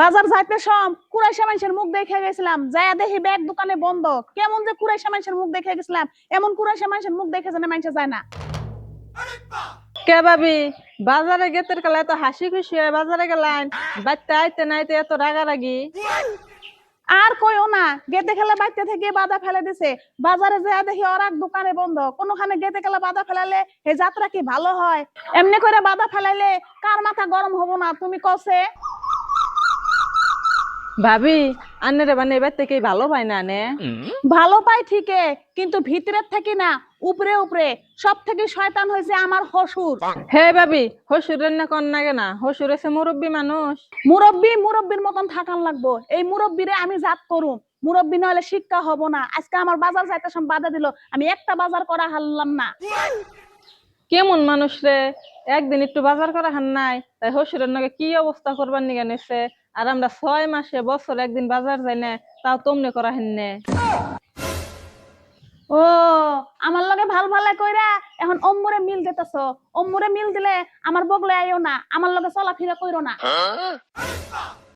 বাজার যাইতে সব কুরাইশা মানুষের মুখ দেখে গেছিলাম। যাইয়া দেখি ব্যাগ দোকানে বন্ধ। কেমন যে কুরাইশা মানুষের মুখ দেখে গেছিলাম। এমন কুরাইশা মানুষের মুখ দেখে জানে মানুষ যায় না। কে ভাবি? বাজারে গেতের কালে এত হাসি খুশি হয়ে বাজারে বাচ্চা আইতে নাইতে এত রাগারাগি। আর কইও না গেতে খেলে বাইতে থেকে বাধা ফেলে দিছে। বাজারে যাইয়া দেখি ওর এক দোকানে বন্ধ। কোনখানে গেতে গেলে বাধা ফেলালে যাত্রা কি ভালো হয়? এমনি করে বাধা ফেলাইলে কার মাথা গরম হব না তুমি কসে ভাবি আন্নের মানে এবার থেকে ভালো পাই না নে। ভালো পাই ঠিকই কিন্তু ভিতরের থেকে না উপরে উপরে সব থেকে শয়তান হয়েছে আমার হসুর। হে ভাবি হসুরের না কন? নাগে না হসুর এসে মুরব্বী মানুষ। মুরব্বী মুরব্বীর মতন থাকান লাগবো। এই মুরব্বীরে আমি জাত করুম। মুরব্বী নইলে শিক্ষা হব না। আজকে আমার বাজার যাইতে সব বাধা দিল। আমি একটা বাজার করা হারলাম না। কেমন মানুষ রে? একদিন একটু বাজার করা হান নাই। তাই হসুরের নাকি কি অবস্থা করবার নিগে নিছে? আর আমরা ছয় মাসে বছর একদিন বাজার যাই না তাও তমনে করা হেন নে। ও আমার লগে ভালো ভালে কইরা এখন অম্মুরে মিল দিতেছ। অম্মুরে মিল দিলে আমার বগলে আইও না আমার লগে চলাফেরা কইরো না।